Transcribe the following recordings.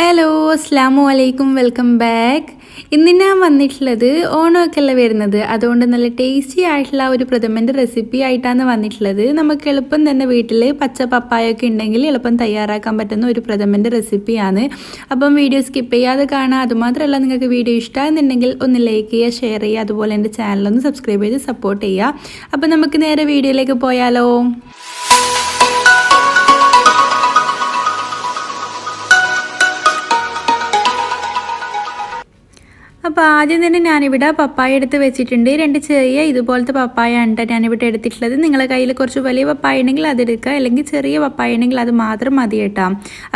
Hello അസ്ലാമു അലൈക്കും welcome back ഇന്ന് ഞാൻ വന്നിട്ടുള്ളത് ഓണമൊക്കെ അല്ല വരുന്നത്? അതുകൊണ്ട് നല്ല ടേസ്റ്റി ആയിട്ടുള്ള ഒരു പ്രഥമന്റെ റെസിപ്പി ആയിട്ടാണ് വന്നിട്ടുള്ളത്. നമുക്ക് എളുപ്പം തന്നെ വീട്ടിൽ പച്ച പപ്പായൊക്കെ ഉണ്ടെങ്കിൽ എളുപ്പം തയ്യാറാക്കാൻ പറ്റുന്ന ഒരു പ്രഥമന്റെ റെസിപ്പിയാണ് അപ്പം വീഡിയോ സ്കിപ്പ് ചെയ്യാതെ കാണാം അതുമാത്രമല്ല നിങ്ങൾക്ക് വീഡിയോ ഇഷ്ടമാകുന്നുണ്ടെങ്കിൽ ഒന്ന് ലൈക്ക് ചെയ്യുക ഷെയർ ചെയ്യുക. അതുപോലെ എന്റെ ചാനലൊന്ന് സബ്സ്ക്രൈബ് ചെയ്ത് സപ്പോർട്ട് ചെയ്യുക. അപ്പം നമുക്ക് നേരെ വീഡിയോയിലേക്ക് പോയാലോ? അപ്പോൾ ആദ്യം തന്നെ ഞാനിവിടെ പപ്പായ എടുത്ത് വെച്ചിട്ടുണ്ട്. രണ്ട് ചെറിയ ഇതുപോലത്തെ പപ്പായ ഉണ്ട് ഞാനിവിടെ എടുത്തിട്ടുള്ളത്. നിങ്ങളുടെ കയ്യിൽ കുറച്ച് വലിയ പപ്പായ ഉണ്ടെങ്കിൽ അതെടുക്കുക അല്ലെങ്കിൽ ചെറിയ പപ്പായ ഉണ്ടെങ്കിൽ അത് മാത്രം മതി കേട്ടോ.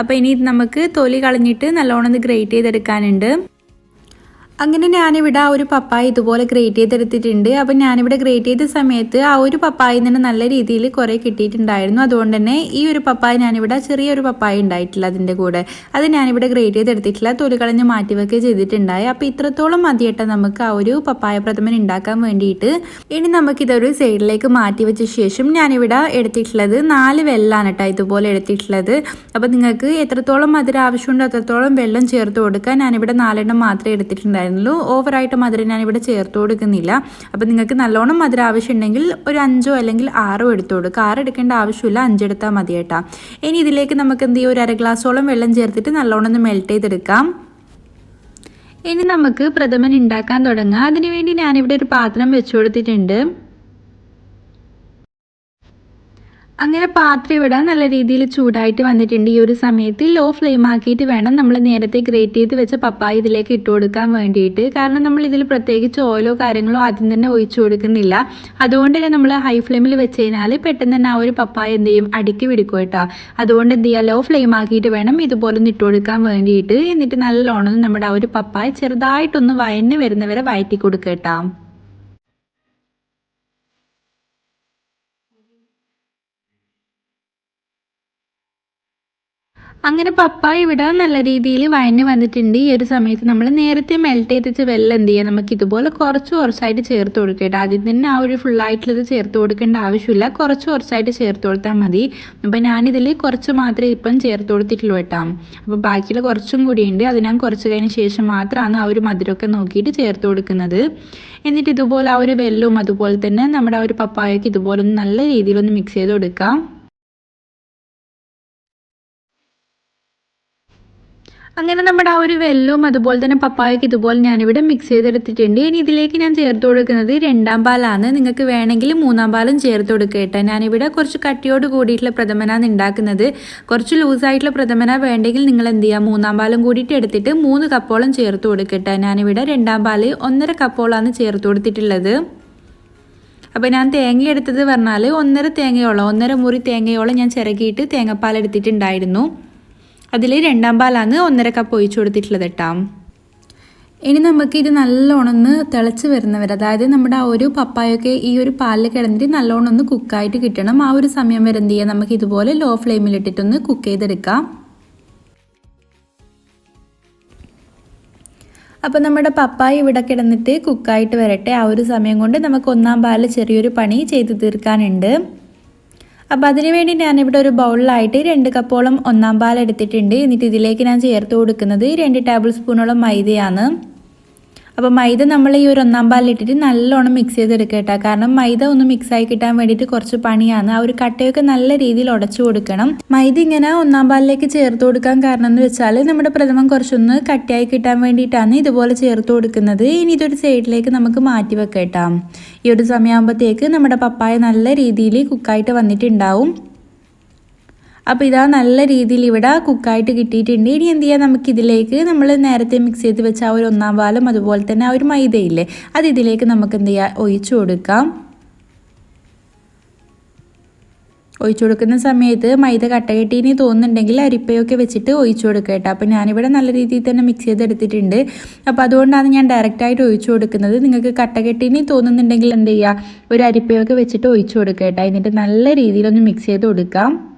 അപ്പോൾ ഇനി നമുക്ക് തൊലി കളഞ്ഞിട്ട് നല്ലോണം ഗ്രേറ്റ് ചെയ്തെടുക്കാനുണ്ട്. അങ്ങനെ ഞാനിവിടെ ആ ഒരു പപ്പായ ഇതുപോലെ ഗ്രേറ്റ് ചെയ്തെടുത്തിട്ടുണ്ട്. അപ്പം ഞാനിവിടെ ഗ്രേറ്റ് ചെയ്ത സമയത്ത് ആ ഒരു പപ്പായ തന്നെ നല്ല രീതിയിൽ കുറേ കിട്ടിയിട്ടുണ്ടായിരുന്നു. അതുകൊണ്ട് തന്നെ ഈ ഒരു പപ്പായ ഞാനിവിടെ ചെറിയൊരു പപ്പായ ഉണ്ടായിട്ടില്ല അതിന്റെ കൂടെ. അത് ഞാനിവിടെ ഗ്രേറ്റ് ചെയ്തെടുത്തിട്ടില്ല. തൊലി കളഞ്ഞ് മാറ്റി വെക്കുക ചെയ്തിട്ടുണ്ടായി. അപ്പോൾ ഇത്രത്തോളം മതിയട്ടെ നമുക്ക് ആ ഒരു പപ്പായ പ്രഥമൻ ഉണ്ടാക്കാൻ വേണ്ടിയിട്ട്. ഇനി നമുക്കിതൊരു സൈഡിലേക്ക് മാറ്റി വെച്ച ശേഷം ഞാനിവിടെ എടുത്തിട്ടുള്ളത് നാല് വെല്ലാണ് കേട്ടോ ഇതുപോലെ എടുത്തിട്ടുള്ളത്. അപ്പോൾ നിങ്ങൾക്ക് എത്രത്തോളം മധുരം ആവശ്യമുണ്ടോ അത്രത്തോളം വെള്ളം ചേർത്ത് കൊടുക്കാൻ ഞാനിവിടെ നാലെണ്ണം മാത്രമേ എടുത്തിട്ടുണ്ടായിരുന്നു ഉണ്ടായിരുന്നുള്ളൂ ഓവറായിട്ട് മധുരം ഞാനിവിടെ ചേർത്ത് കൊടുക്കുന്നില്ല. അപ്പോൾ നിങ്ങൾക്ക് നല്ലോണം മധുരം ആവശ്യമുണ്ടെങ്കിൽ ഒരു അഞ്ചോ അല്ലെങ്കിൽ ആറോ എടുത്തു കൊടുക്കുക ആറ് എടുക്കേണ്ട ആവശ്യമില്ല അഞ്ചെടുത്താൽ മതി കേട്ടോ. ഇനി ഇതിലേക്ക് നമുക്ക് എന്ത് ചെയ്യും? ഒരു അര ഗ്ലാസോളം വെള്ളം ചേർത്തിട്ട് നല്ലോണം ഒന്ന് മെൽറ്റ് ചെയ്തെടുക്കാം. ഇനി നമുക്ക് പ്രഥമൻ ഉണ്ടാക്കാൻ തുടങ്ങാം. അതിനുവേണ്ടി ഞാനിവിടെ ഒരു പാത്രം വെച്ചു കൊടുത്തിട്ടുണ്ട്. അങ്ങനെ പാത്രം ഇവിടെ നല്ല രീതിയിൽ ചൂടായിട്ട് വന്നിട്ടുണ്ട്. ഈ ഒരു സമയത്ത് ലോ ഫ്ലെയിം ആക്കിയിട്ട് വേണം നമ്മൾ നേരത്തെ ഗ്രേറ്റ് ചെയ്ത് വെച്ച പപ്പായ ഇതിലേക്ക് ഇട്ട് കൊടുക്കാൻ വേണ്ടിയിട്ട്. കാരണം നമ്മൾ ഇതിൽ പ്രത്യേകിച്ച് ഓയിലോ കാര്യങ്ങളോ ആദ്യം തന്നെ ഒഴിച്ചു കൊടുക്കുന്നില്ല. അതുകൊണ്ട് തന്നെ നമ്മൾ ഹൈ ഫ്ലെയിമിൽ വെച്ച് കഴിഞ്ഞാൽ പെട്ടെന്ന് തന്നെ ആ ഒരു പപ്പായ എന്ത് ചെയ്യും? അടുക്കി പിടിക്കും കേട്ടോ. അതുകൊണ്ട് എന്ത് ചെയ്യുക ലോ ഫ്ലെയിം ആക്കിയിട്ട് വേണം ഇതുപോലെ ഒന്ന് ഇട്ട് കൊടുക്കാൻ വേണ്ടിയിട്ട്. എന്നിട്ട് നല്ലോണം നമ്മുടെ ആ ഒരു പപ്പായ ചെറുതായിട്ടൊന്ന് വയന്ന് വരുന്നവരെ വയറ്റി കൊടുക്കുക അങ്ങനെ പപ്പായ ഇവിടെ നല്ല രീതിയിൽ വഴഞ്ഞു വന്നിട്ടുണ്ട്. ഈ ഒരു സമയത്ത് നമ്മൾ നേരത്തെ മെൽറ്റ് ചെയ്തിട്ട് വെള്ളം എന്ത് ചെയ്യുക നമുക്ക് ഇതുപോലെ കുറച്ച് കുറച്ചായിട്ട് ചേർത്ത് കൊടുക്കട്ടെ. ആദ്യം തന്നെ ആ ഒരു ഫുള്ളായിട്ടുള്ളത് ചേർത്ത് കൊടുക്കേണ്ട ആവശ്യമില്ല. കുറച്ച് കുറച്ചായിട്ട് ചേർത്ത് കൊടുത്താൽ മതി. അപ്പം ഞാനിതിൽ കുറച്ച് മാത്രമേ ഇപ്പം ചേർത്ത് കൊടുത്തിട്ടുള്ളൂ കേട്ടോ. അപ്പോൾ ബാക്കിയുള്ള കുറച്ചും കൂടിയുണ്ട്. അത് ഞാൻ കുറച്ച് കഴിഞ്ഞ ശേഷം മാത്രമാണ് ആ ഒരു മധുരമൊക്കെ നോക്കിയിട്ട് ചേർത്ത് കൊടുക്കുന്നത്. എന്നിട്ട് ഇതുപോലെ ആ ഒരു വെല്ലും അതുപോലെ തന്നെ നമ്മുടെ ആ ഒരു പപ്പായൊക്കെ ഇതുപോലെ ഒന്ന് നല്ല രീതിയിലൊന്ന് മിക്സ് ചെയ്ത് കൊടുക്കാം. അങ്ങനെ നമ്മുടെ ആ ഒരു വെല്ലവും അതുപോലെ തന്നെ പപ്പായക്ക് ഇതുപോലെ ഞാനിവിടെ മിക്സ് ചെയ്തെടുത്തിട്ടുണ്ട്. ഇനി ഇതിലേക്ക് ഞാൻ ചേർത്ത് കൊടുക്കുന്നത് രണ്ടാം പാലാണ്. നിങ്ങൾക്ക് വേണമെങ്കിൽ മൂന്നാം പാലും ചേർത്ത് കൊടുക്കുക കേട്ടോ. ഞാനിവിടെ കുറച്ച് കട്ടിയോട് കൂടിയിട്ടുള്ള പ്രഥമനാണ് ഉണ്ടാക്കുന്നത് കുറച്ച് ലൂസായിട്ടുള്ള പ്രഥമന വേണ്ടെങ്കിൽ നിങ്ങൾ എന്ത് ചെയ്യുക മൂന്നാം പാലും കൂടിയിട്ട് എടുത്തിട്ട് മൂന്ന് കപ്പോളം ചേർത്ത് കൊടുക്കട്ടെ ഞാനിവിടെ രണ്ടാം പാൽ ഒന്നര കപ്പോളാണ് ചേർത്ത് കൊടുത്തിട്ടുള്ളത്. അപ്പോൾ ഞാൻ തേങ്ങ എടുത്തത് പറഞ്ഞാൽ ഒന്നര തേങ്ങയോളം ഒന്നര മുറി തേങ്ങയോളം ഞാൻ ചിറകിയിട്ട് തേങ്ങാപ്പാൽ എടുത്തിട്ടുണ്ടായിരുന്നു. അതിൽ രണ്ടാം പാലാണ് ഒന്നര കപ്പ് ഒഴിച്ചു കൊടുത്തിട്ടുള്ളത് കേട്ടോ ഇനി നമുക്ക് ഇത് നല്ലോണം ഒന്ന് തിളച്ച് വരുന്നവർ അതായത് നമ്മുടെ ആ ഒരു പപ്പായൊക്കെ ഈ ഒരു പാലിൽ കിടന്നിട്ട് നല്ലോണം ഒന്ന് കുക്കായിട്ട് കിട്ടണം. ആ ഒരു സമയം വരെ എന്ത് ചെയ്യാം? നമുക്ക് ഇതുപോലെ ലോ ഫ്ലെയിമിൽ ഇട്ടിട്ടൊന്ന് കുക്ക് ചെയ്തെടുക്കാം. അപ്പോൾ നമ്മുടെ പപ്പായ ഇവിടെ കിടന്നിട്ട് കുക്കായിട്ട് വരട്ടെ. ആ ഒരു സമയം കൊണ്ട് നമുക്ക് ഒന്നാം പാലിൽ ചെറിയൊരു പണി ചെയ്ത് തീർക്കാനുണ്ട്. അതിന് വേണ്ടി ഞാനിവിടെ ഒരു ബൗളിലായിട്ട് രണ്ട് കപ്പോളം ഒന്നാം പാൽ എടുത്തിട്ടുണ്ട്. എന്നിട്ട് ഇതിലേക്ക് ഞാൻ ചേർത്ത് കൊടുക്കുന്നത് രണ്ട് ടേബിൾ സ്പൂണോളം മൈദയാണ്. അപ്പോൾ മൈദ നമ്മൾ ഈ ഒരു ഒന്നാം പാലിലിട്ടിട്ട് നല്ലോണം മിക്സ് ചെയ്തെടുക്കുക കേട്ടോ. കാരണം മൈദ ഒന്ന് മിക്സ് ആയി കിട്ടാൻ വേണ്ടിയിട്ട് കുറച്ച് പണിയാണ്. ആ ഒരു കട്ടയൊക്കെ നല്ല രീതിയിൽ ഉടച്ചു കൊടുക്കണം. മൈദ ഇങ്ങനെ ഒന്നാം പാലിലേക്ക് ചേർത്ത് കൊടുക്കാൻ കാരണം എന്ന് വെച്ചാൽ നമ്മുടെ പ്രഥമം കുറച്ചൊന്ന് കട്ടിയായി കിട്ടാൻ വേണ്ടിയിട്ടാണ് ഇതുപോലെ ചേർത്ത് കൊടുക്കുന്നത്. ഇനി ഇതൊരു സൈഡിലേക്ക് നമുക്ക് മാറ്റി വെക്കാം ഈ ഒരു സമയമാകുമ്പോഴത്തേക്ക് നമ്മുടെ പപ്പായ നല്ല രീതിയിൽ കുക്കായിട്ട് വന്നിട്ടുണ്ടാവും. അപ്പോൾ ഇതാ നല്ല രീതിയിൽ ഇവിടെ കുക്കായിട്ട് കിട്ടിയിട്ടുണ്ട്. ഇനി എന്ത് ചെയ്യാം? നമുക്കിതിലേക്ക് നമ്മൾ നേരത്തെ മിക്സ് ചെയ്ത് വെച്ച ആ ഒരു ഒന്നാം പാലും അതുപോലെ തന്നെ ആ ഒരു മൈദയില്ലേ അത് ഇതിലേക്ക് നമുക്ക് എന്ത് ചെയ്യാം? ഒഴിച്ചു കൊടുക്കാം. ഒഴിച്ചു കൊടുക്കുന്ന സമയത്ത് മൈദ കട്ട കെട്ടീനി തോന്നുന്നുണ്ടെങ്കിൽ അരിപ്പയൊക്കെ വെച്ചിട്ട് ഒഴിച്ചു കൊടുക്കുക കേട്ടോ. അപ്പോൾ ഞാനിവിടെ നല്ല രീതിയിൽ തന്നെ മിക്സ് ചെയ്തെടുത്തിട്ടുണ്ട്. അപ്പോൾ അതുകൊണ്ടാണ് ഞാൻ ഡയറക്റ്റായിട്ട് ഒഴിച്ചു കൊടുക്കുന്നത്. നിങ്ങൾക്ക് കട്ട കെട്ടീനി തോന്നുന്നുണ്ടെങ്കിൽ എന്ത് ചെയ്യുക ഒരു അരിപ്പയൊക്കെ വെച്ചിട്ട് ഒഴിച്ചു കൊടുക്കുക കേട്ടോ. എന്നിട്ട് നല്ല രീതിയിലൊന്ന് മിക്സ് ചെയ്ത് കൊടുക്കാം.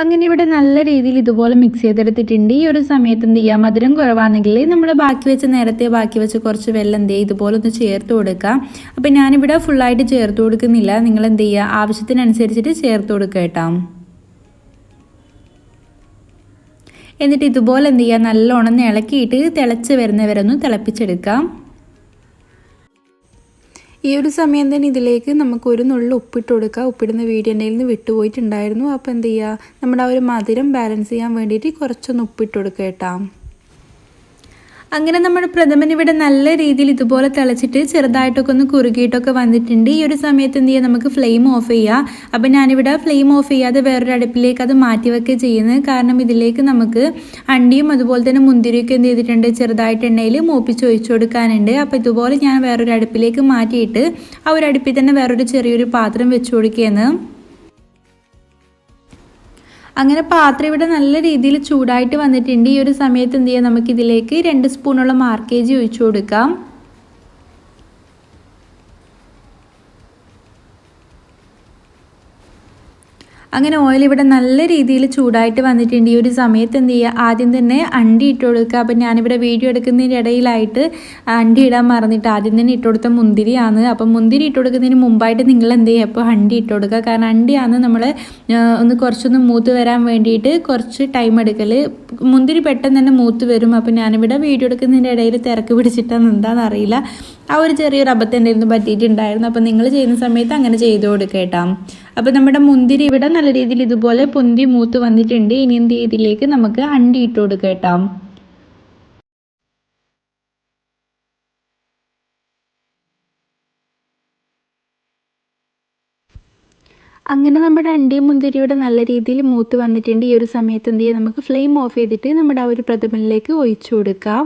അങ്ങനെ ഇവിടെ നല്ല രീതിയിൽ ഇതുപോലെ മിക്സ് ചെയ്തെടുത്തിട്ടുണ്ട്. ഈ ഒരു സമയത്ത് എന്ത് ചെയ്യുക മധുരം കുറവാണെങ്കിൽ നമ്മൾ ബാക്കി വെച്ച് നേരത്തെ ബാക്കി വെച്ച് കുറച്ച് വെള്ളം എന്ത് ചെയ്യുക ഇതുപോലെ ഒന്ന് ചേർത്ത് കൊടുക്കുക അപ്പോൾ ഞാനിവിടെ ഫുള്ളായിട്ട് ചേർത്ത് കൊടുക്കുന്നില്ല. നിങ്ങൾ എന്ത് ചെയ്യുക ആവശ്യത്തിനനുസരിച്ചിട്ട് ചേർത്ത് കൊടുക്കുക കേട്ടോ. എന്നിട്ട് ഇതുപോലെ എന്ത് ചെയ്യുക നല്ലോണം ഇളക്കിയിട്ട് തിളച്ച് വരുന്നവരൊന്ന് തിളപ്പിച്ചെടുക്കാം. ഈ ഒരു സമയം തന്നെ ഇതിലേക്ക് നമുക്ക് ഒരു നുള്ളിൽ ഉപ്പിട്ട് കൊടുക്കുക. ഉപ്പിടുന്ന വീഡിയോ എന്റെ നിന്ന് വിട്ടുപോയിട്ടുണ്ടായിരുന്നു. അപ്പോൾ എന്ത് ചെയ്യുക? നമ്മുടെ ആ ഒരു മധുരം ബാലൻസ് ചെയ്യാൻ വേണ്ടിയിട്ട് കുറച്ചൊന്ന് ഉപ്പിട്ട് കൊടുക്കുക കേട്ടോ. അങ്ങനെ നമ്മൾ പ്രഥമൻ ഇവിടെ നല്ല രീതിയിൽ ഇതുപോലെ തിളച്ചിട്ട് ചെറുതായിട്ടൊക്കെ ഒന്ന് കുറുകിയിട്ടൊക്കെ വന്നിട്ടുണ്ട്. ഈ ഒരു സമയത്ത് എന്ത് ചെയ്യുക നമുക്ക് ഫ്ലെയിം ഓഫ് ചെയ്യാം. അപ്പം ഞാനിവിടെ ഫ്ലെയിം ഓഫ് ചെയ്യാതെ വേറൊരു അടുപ്പിലേക്ക് അത് മാറ്റി വെക്കുക ചെയ്യുന്നത്. കാരണം ഇതിലേക്ക് നമുക്ക് അണ്ടിയും അതുപോലെ തന്നെ മുന്തിരിയൊക്കെ എന്ത് ചെയ്തിട്ടുണ്ട്? ചെറുതായിട്ട് എണ്ണയിൽ മൂപ്പിച്ച് ഒഴിച്ചു കൊടുക്കാനുണ്ട്. അപ്പോൾ ഇതുപോലെ ഞാൻ വേറൊരു അടുപ്പിലേക്ക് മാറ്റിയിട്ട് ആ ഒരു അടുപ്പിൽ തന്നെ വേറൊരു ചെറിയൊരു പാത്രം വെച്ച് കൊടുക്കുകയെന്ന് അങ്ങനെ പാത്രം ഇവിടെ നല്ല രീതിയിൽ ചൂടായിട്ട് വന്നിട്ടുണ്ട്. ഈ ഒരു സമയത്ത് എന്ത് ചെയ്യാം? നമുക്കിതിലേക്ക് രണ്ട് സ്പൂണോളം മാർക്കേജ് ഒഴിച്ചു കൊടുക്കാം. അങ്ങനെ ഓയിൽ ഇവിടെ നല്ല രീതിയിൽ ചൂടായിട്ട് വന്നിട്ടുണ്ട്. ഈ ഒരു സമയത്ത് എന്ത് ചെയ്യുക? ആദ്യം തന്നെ അണ്ടി ഇട്ട് കൊടുക്കുക. അപ്പം ഞാനിവിടെ വീഡിയോ എടുക്കുന്നതിന്റെ ഇടയിലായിട്ട് അണ്ടി ഇടാൻ മറന്നിട്ട് ആദ്യം തന്നെ ഇട്ട് കൊടുത്ത മുന്തിരിയാണ്. അപ്പം മുന്തിരി ഇട്ട് കൊടുക്കുന്നതിന് മുമ്പായിട്ട് നിങ്ങൾ എന്ത് ചെയ്യുക? അപ്പോൾ അണ്ടി ഇട്ട് കൊടുക്കുക. കാരണം അണ്ടിയാണ് നമ്മൾ ഒന്ന് കുറച്ചൊന്ന് മൂത്ത് വരാൻ വേണ്ടിയിട്ട് കുറച്ച് ടൈം എടുക്കൽ മുന്തിരി പെട്ടെന്ന് തന്നെ മൂത്ത് വരും. അപ്പം ഞാനിവിടെ വീഡിയോ എടുക്കുന്നതിന്റെ ഇടയിൽ തിരക്ക് പിടിച്ചിട്ടാണ് എന്താണെന്ന് അറിയില്ല. ആ ഒരു ചെറിയൊരു അബദ്ധം എന്റെ പറ്റിയിട്ടുണ്ടായിരുന്നു. അപ്പം നിങ്ങൾ ചെയ്യുന്ന സമയത്ത് അങ്ങനെ ചെയ്തു കൊടുക്കേട്ടാ അപ്പോൾ നമ്മുടെ മുന്തിരി ഇവിടെ നല്ല രീതിയിൽ ഇതുപോലെ പൊന്തി മൂത്ത് വന്നിട്ടുണ്ട്. ഇനി എന്ത് ഇതിലേക്ക് നമുക്ക് അണ്ടി ഇട്ട് കേട്ടോ. അങ്ങനെ നമ്മുടെ അണ്ടിയും മുന്തിരിയുടെ നല്ല രീതിയിൽ മൂത്ത് വന്നിട്ടുണ്ട്. ഈ ഒരു സമയത്ത് എന്ത് ചെയ്യാം? നമുക്ക് ഫ്ലെയിം ഓഫ് ചെയ്തിട്ട് നമ്മുടെ ആ ഒരു പ്രഥമനിലേക്ക് ഒഴിച്ചു കൊടുക്കാം.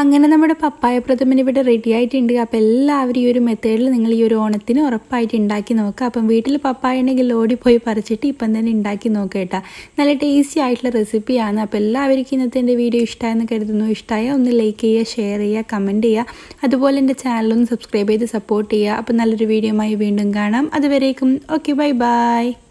അങ്ങനെ നമ്മുടെ പപ്പായ പ്രഥമൻ ഇവിടെ റെഡി ആയിട്ടുണ്ട്. അപ്പോൾ എല്ലാവരും ഈ ഒരു മെത്തേഡിൽ നിങ്ങൾ ഈ ഒരു ഓണത്തിന് ഉറപ്പായിട്ട് ഉണ്ടാക്കി നോക്കുക. അപ്പം വീട്ടിൽ പപ്പായ ഉണ്ടെങ്കിൽ ഓടി പോയി പറിച്ചിട്ട് ഇപ്പം തന്നെ ഉണ്ടാക്കി നോക്കുക കേട്ടോ. നല്ല ടേസ്റ്റി ആയിട്ടുള്ള റെസിപ്പിയാണ് അപ്പോൾ എല്ലാവർക്കും ഇന്നത്തെ എന്റെ വീഡിയോ ഇഷ്ടമായെന്ന് കരുതുന്നു. ഇഷ്ടമായ ഒന്ന് ലൈക്ക് ചെയ്യുക ഷെയർ ചെയ്യുക കമന്റ് ചെയ്യുക. അതുപോലെ എന്റെ ചാനലൊന്ന് സബ്സ്ക്രൈബ് ചെയ്ത് സപ്പോർട്ട് ചെയ്യുക. അപ്പോൾ നല്ലൊരു വീഡിയോയുമായി വീണ്ടും കാണാം. അതുവരേക്കും. Okay bye bye